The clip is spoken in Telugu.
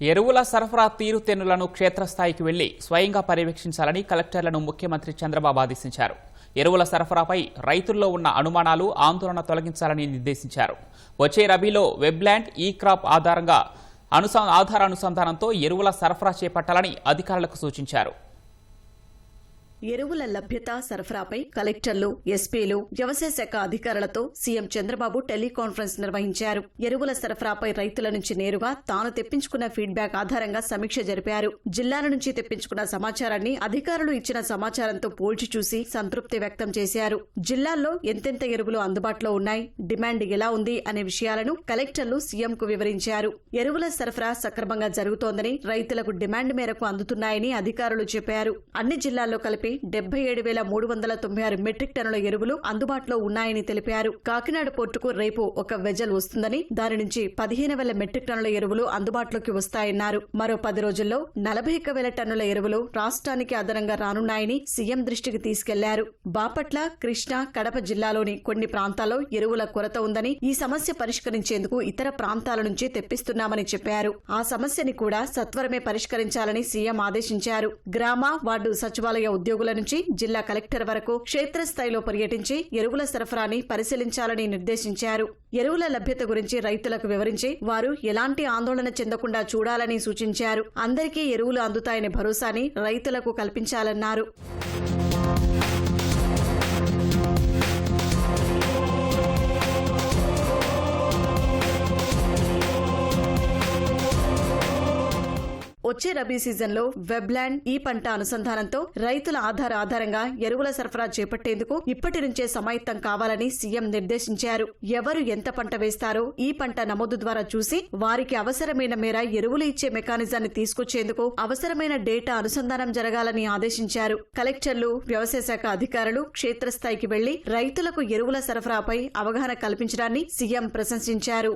ఎరువుల సరఫరా తీరుతెన్నులను క్షేత్రస్థాయికి వెళ్ళి స్వయంగా పర్యవేక్షించాలని కలెక్టర్లను ముఖ్యమంత్రి చంద్రబాబు ఆదేశించారు. ఎరువుల సరఫరాపై రైతుల్లో ఉన్న అనుమానాలు ఆందోళన తొలగించాలని నిర్దేశించారు. వచ్చే రబీలో వెబ్లాండ్ ఈ క్రాప్ ఆధారంగా అనుస ఆధార అనుసంధానంతో ఎరువుల సరఫరా చేపట్టాలని అధికారులకు సూచించారు. ఎరువుల లభ్యత సరఫరాపై కలెక్టర్లు ఎస్పీలు వ్యవసాయ శాఖ అధికారులతో సీఎం చంద్రబాబు టెలికాన్ఫరెన్స్ నిర్వహించారు. ఎరువుల సరఫరాపై రైతుల నుంచి నేరుగా తాను తెప్పించుకున్న ఫీడ్బ్యాక్ ఆధారంగా సమీక్ష జరిపారు. జిల్లాల నుంచి తెప్పించుకున్న సమాచారాన్ని అధికారులు ఇచ్చిన సమాచారంతో పోల్చి చూసి సంతృప్తి వ్యక్తం చేశారు. జిల్లాల్లో ఎంతెంత ఎరువులు అందుబాటులో ఉన్నాయి? డిమాండ్ ఎలా ఉంది? అనే విషయాలను కలెక్టర్లు సీఎంకు వివరించారు. ఎరువుల సరఫరా సక్రమంగా జరుగుతోందని రైతులకు డిమాండ్ మేరకు అందుతున్నాయని అధికారులు చెప్పారు. అన్ని జిల్లాల్లో కలిపి డెబ్బై ఏడు వేల మూడు వందల తొంభై ఆరు మెట్రిక్ టన్నుల ఎరువులు అందుబాటులో ఉన్నాయని తెలిపారు. కాకినాడ పోర్టుకు రేపు ఒక వెజల్ వస్తుందని దాని నుంచి పదిహేను వేల మెట్రిక్ టన్నుల ఎరువులు అందుబాటులోకి వస్తాయన్నారు. మరో పది రోజుల్లో నలభై ఒక్క వేల టన్నుల ఎరువులు రాష్ట్రానికి అదనంగా రానున్నాయని సీఎం దృష్టికి తీసుకెళ్ళారు. బాపట్ల కృష్ణా కడప జిల్లాలోని కొన్ని ప్రాంతాల్లో ఎరువుల కొరత ఉందని ఈ సమస్య పరిష్కరించేందుకు ఇతర ప్రాంతాల నుంచి తెప్పిస్తున్నామని చెప్పారు. ఆ సమస్యని కూడా సత్వరమే పరిష్కరించాలని సీఎం ఆదేశించారు. గ్రామ వార్డు సచివాలయ ఉద్యోగుల నుంచి జిల్లా కలెక్టర్ వరకు క్షేత్రస్థాయిలో పర్యటించి ఎరువుల సరఫరాని పరిశీలించాలని నిర్దేశించారు. ఎరువుల లభ్యత గురించి రైతులకు వివరించి వారు ఎలాంటి ఆందోళన చెందకుండా చూడాలని సూచించారు. అందరికీ ఎరువులు అందుతాయనే భరోసాని రైతులకు కల్పించాలన్నారు. వచ్చే రబీ సీజన్లో వెబ్లాండ్ ఈ పంట అనుసంధానంతో రైతుల ఆధార ఆధారంగా ఎరువుల సరఫరా చేపట్టేందుకు ఇప్పటి నుంచే సమాయత్తం కావాలని సీఎం నిర్దేశించారు. ఎవరు ఎంత పంట వేస్తారో ఈ పంట నమోదు ద్వారా చూసి వారికి అవసరమైన మేర ఎరువులు ఇచ్చే మెకానిజాన్ని తీసుకొచ్చేందుకు అవసరమైన డేటా అనుసంధానం జరగాలని ఆదేశించారు. కలెక్టర్లు వ్యవసాయ శాఖ అధికారులు క్షేత్రస్థాయికి వెళ్ళి రైతులకు ఎరువుల సరఫరాపై అవగాహన కల్పించడాన్ని సీఎం ప్రశంసించారు.